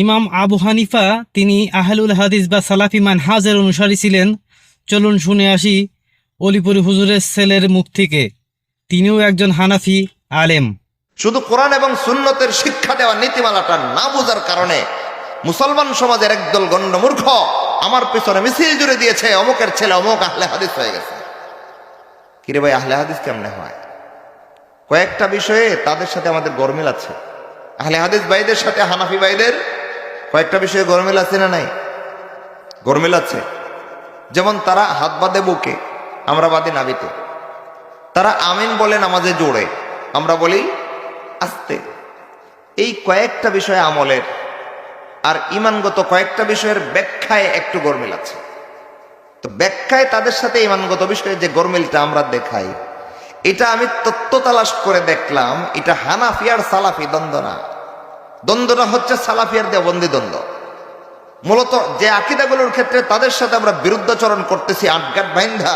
ইমাম আবু হানিফা, তিনি আহলুল হাদিস বা সালাফি মানহাজের অনুসারী ছিলেন। চলুন শুনে আসি অলিপুর হুজুরের ছেলের মুখ থেকে। তিনিও একজন হানাফি আলেম। শুধু কোরআন এবং সুন্নতের শিক্ষা দেওয়া নীতিমালাটা না বোঝার কারণে মুসলমান সমাজের একদল গণ্য মূর্খ আমার পিছনে মিছিল জুড়ে দিয়েছে, অমুকের ছেলে, অমুক আহলে হাদিস হয়ে গেছে। কিরে ভাই, আহলে হাদিস কেমনে হয়? কয়েকটা বিষয়ে তাদের সাথে আমাদের গরমিল আছে। আহলে হাদিস ভাইদের সাথে হানাফি ভাইদের কয়েকটা বিষয়ে গরমিল আছে না নাই? গরমিল আছে। যেমন তারা হাত বাঁধে বুকে, আমরা বাদে নাবিতে তারা আমিন বলে নামাজে জোড়ে আমরা বলি, আস্তে। এই কয়েকটা বিষয় আমলের আর ইমানগত কয়েকটা বিষয়ের ব্যাখ্যায় একটু গরমিল আছে। তো ব্যাখ্যায় তাদের সাথে ইমানগত বিষয়ে যে গরমিলটা আমরা দেখাই, এটা আমি তত্ত্ব তালাশ করে দেখলাম, এটা হানাফি আর সালাফি দ্বন্দ্ব না। দ্বন্দ্বটা হচ্ছে সালাফিয়ার দেবন্দি দ্বন্দ্ব। মূলত যে আকিদাগুলোর ক্ষেত্রে তাদের সাথে আমরা বিরুদ্ধাচরণ করতেছি আটগাট বাইন্ধা,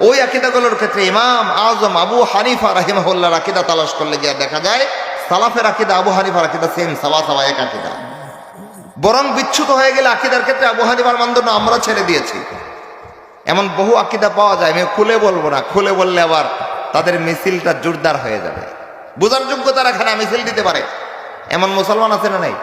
ওই আকিদাগুলোর ক্ষেত্রে ইমাম আজম আবু হানিফা রাহিমাহুল্লার আকিদা তালাশ করলে গিয়ে দেখা যায়, সালাফের আকিদা, আবু হানিফার আকিদা সেম সাবা সাবা এক আকিদা। বরং বিচ্ছুত হয়ে গেলে আকিদার ক্ষেত্রে আবু হানিফার মানদণ্ড আমরা ছেড়ে দিয়েছি। এমন বহু আকিদা পাওয়া যায়, আমি খুলে বলব না, খুলে বললে আবার তাদের মিছিলটা জোরদার হয়ে যাবে। বোঝার যোগ্যতা রাখে না, মিছিল দিতে পারে। এমন মুসলমান আছে না নাই?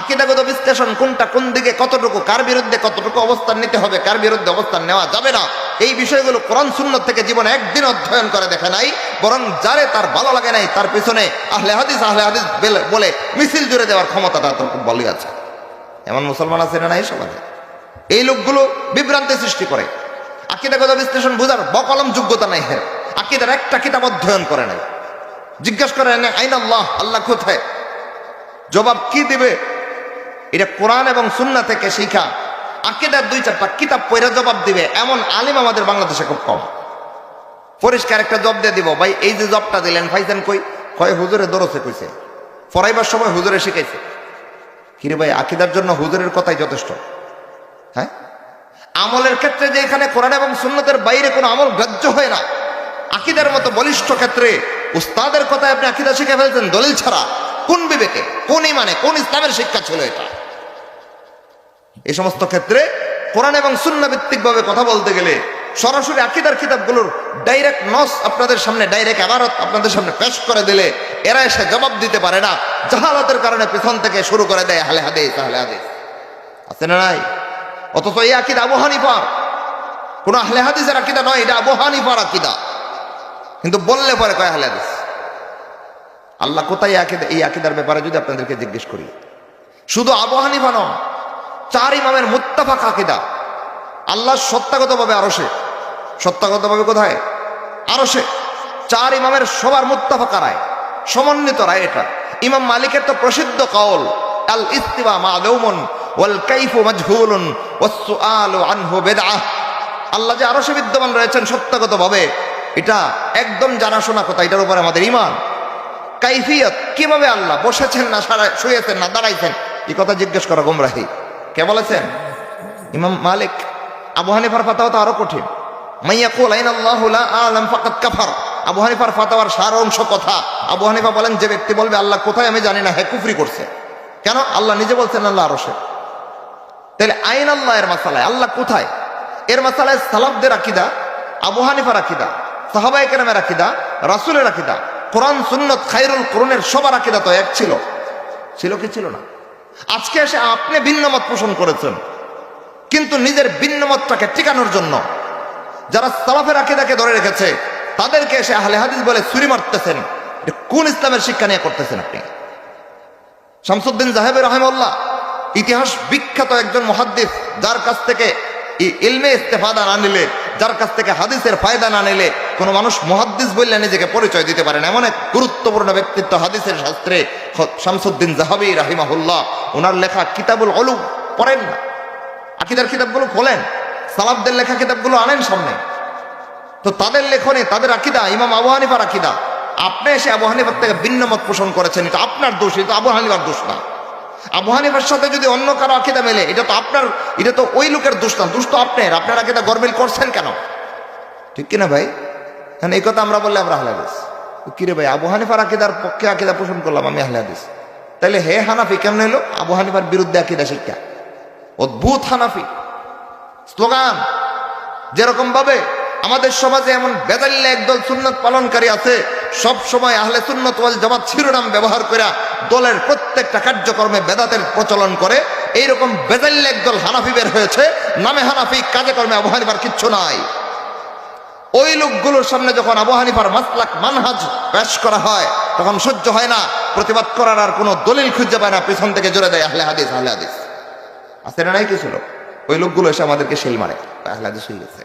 আকিদাগত বিশ্লেষণ কোনটা কোন দিকে কতটুকু, কার বিরুদ্ধে কতটুকু অবস্থান নিতে হবে, কার বিরুদ্ধে অবস্থান নেওয়া যাবে না, এই বিষয়গুলো কোরআন সুন্নত থেকে জীবনে একদিন অধ্যয়ন করে দেখে নাই, বরং যারে তার ভালো লাগে নাই, তার পিছনে আহলে হাদিস আহলে হাদিস বলে মিছিল জুড়ে দেওয়ার ক্ষমতাটা তার বলি আছে। এমন মুসলমান আছে না নাই সমাজে? এই লোকগুলো বিভ্রান্তি সৃষ্টি করে। আকিদাগত বিশ্লেষণ বোঝার বকলম যোগ্যতা নাই হ্যাঁ আকিদার একটা কিতাব অধ্যয়ন করে নাই। জিজ্ঞেস করে আইন আল্লাহ আল্লাহ কোথায়? জবাব কি দিবে? এটা কোরআন এবং সুন্না থেকে শিখা। আকিদার দুই চারটা কিতাব পয়রা জবাব দিবে। এমন আলিম আমাদের বাংলাদেশে খুব কম। পরিষ্কার একটা জব দিয়ে দিব। ভাই, এই যে জবটা দিলেন, ফাইজান কই? কয়, হুজুরে দরসে কইছে। ফরাইবার সময় হুজুরে শিখাইছে। কিরে ভাই, আকিদার জন্য হুজুরের কথাই যথেষ্ট। হ্যাঁ? আমলের ক্ষেত্রে যে এখানে কোরআন এবং সুন্নতের বাইরে কোনো আমল গ্রাহ্য হয় না। আকিদার মতো বলিষ্ঠ ক্ষেত্রে উস্তাদের কথায় আপনি আকিদা শিখে ফেলছেন, দলিল ছাড়া। কোন বিবেকে, কোন ইমানে, কোন ইসলামের শিক্ষা ছিল এটা? এই সমস্ত ক্ষেত্রে কোরআন এবং সুন্না ভিত্তিক ভাবে কথা বলতে গেলে সরাসরি আকিদার কিতাবগুলোর ডাইরেক্ট নস আপনাদের সামনে ডাইরেক্ট আবারত আপনাদের সামনে পেশ করে দিলে এরা এসে জবাব দিতে পারে না। জাহালাতের কারণে পিছন থেকে শুরু করে দেয় হালে হাদিস হালে হাদিস। আছে না নাই? অথচ এই আকিদা আবু হানিফার কোন আহলে হাদিসের আকিদা নয়, এটা আবু হানিফার আকিদা। কিন্তু বললে পরে কয় আহলে হাদিস? আল্লাহ কোথায় এই আকিদা এই আকিদার ব্যাপারে যদি আপনাদেরকে জিজ্ঞেস করি? শুধু আবু হানিফা চার ইমামের মুত্তাফাক আকিদা। আল্লাহ সত্তাগতভাবে আরও সে সত্তাগতভাবে কোথায়? আরও সে চার ইমামের সবার মুত্তাফাকা রায়, সমন্বিত রায় এটা। ইমাম মালিকের তো প্রসিদ্ধ কওল, আল ইস্তিবা মালুমুন ওয়াল কাইফু মাজহুলুন ওয়াস সুআলু আনহু বিদআহ আল্লাহ যে আরও সে বিদ্যমান রয়েছেন সত্তাগতভাবে এটা একদম জানাশোনা কথা, এটার উপরে আমাদের ইমান কাইফিয়ত, কীভাবে আল্লাহ বসেছেন না, সারা শুয়েছেন না, দাঁড়াইছেন। এই কথা জিজ্ঞেস করা গুমরাহি। কে বলেছেন? ইমাম মালিক। আবু হানিফার ফাতাওয়া তো আরও কঠিন। মাইয়া সার অংশ কথা। বলেন, যে ব্যক্তি বলবে, আল্লাহ কোথায় আমি জানি না, হে কুফরি করছে। কেন? আল্লাহ নিজে বলছেন, আল্লাহ তাহলে আল্লাহ কোথায়? এর আকিদা, রাসুলের আকিদা। কোরআন, সুন্নত খাইরুল কোরআনের সবার আকিদা তো এক ছিল। ছিল কি ছিল না? আজকে এসে আপনি ভিন্নমত পোষণ করেছেন। কিন্তু নিজের ভিন্নমতটাকে টিকানোর জন্য যারা সালাফের আকিদাকে ধরে রেখেছে, তাদেরকে এসে আহলে হাদিস বলে চুরি মারতেছেন। কোন ইসলামের শিক্ষা নিয়ে করতেছেন আপনি? শামসুদ্দিন জাহেবের রহমল্লাহ ইতিহাস বিখ্যাত একজন মহাদ্দিস, যার কাছ থেকে ইলমে ইস্তেফাদা না নিলে যার কাছ থেকে হাদিসের ফায়দা না নিলে কোনো মানুষ মহাদ্দিস বললে নিজেকে পরিচয় দিতে পারেন এমন এক গুরুত্বপূর্ণ ব্যক্তিত্ব হাদিসের শাস্ত্রে শামসুদ্দিন জাহাবি রাহিমাহুল্লাহ। ওনার লেখা কিতাবুল অলু পড়েন না। আকিদার কিতাবগুলো খোলেন। সালাবদের লেখা কিতাবগুলো আনেন সামনে। তো তাদের লেখনে তাদের আকিদা, ইমাম আবু হানিফার আকিদা। আপনি এসে আবু হানিফার থেকে ভিন্ন মত পোষণ করেছেন, এটা আপনার দোষ, এটা আবু হানিফার দোষ না। আবু হানিফার সাথে যদি অন্য কারও আকিদা মেলে, এটা তো আপনার, এটা তো ওই লোকের দোষ না, দোষ তো আপনার। আপনার আকিদা গরমিল করছেন কেন? ঠিক কিনা ভাই? হ্যাঁ এই কথা আমরা বললে আমরা আহলে হাদিস। কিরে ভাই, আবু হানিফার আকিদার পক্ষে আকিদা পোষণ করলাম আমি আহলে হাদিস। তাহলে হে হানাফি কেমন এলো আবু হানিফার বিরুদ্ধে আকিদা শিক্ষা অদ্ভুত হানাফি। স্লোগান। যেরকম ভাবে আমাদের সমাজে এমন বেদাল্লা একদল সুন্নত পালনকারী আছে সব সময় আহলে সুন্নত ওয়াল জামাত শিরোনাম ব্যবহার করে দলের প্রত্যেকটা কার্যক্রমে বেদাতের প্রচলন করে, এইরকম বেদাল্লা একদল হানাফি বের হয়েছে, নামে হানাফি কাজে কর্মে আবু হানিফার কিচ্ছু নাই। ওই লোকগুলোর সামনে যখন আবু হানিফার মাসলাক মানহাজ পেশ করা হয়, তখন সহ্য হয় না, প্রতিবাদ করার আর কোনো দলিল খুঁজে পায় না, পিছন থেকে জোরে দেয় আহলে হাদিস আহলে হাদিস। না নাই কিছু লোক? ওই লোকগুলো এসে আমাদেরকে শিল মারে, আহলে হাদিস হয়ে গেছে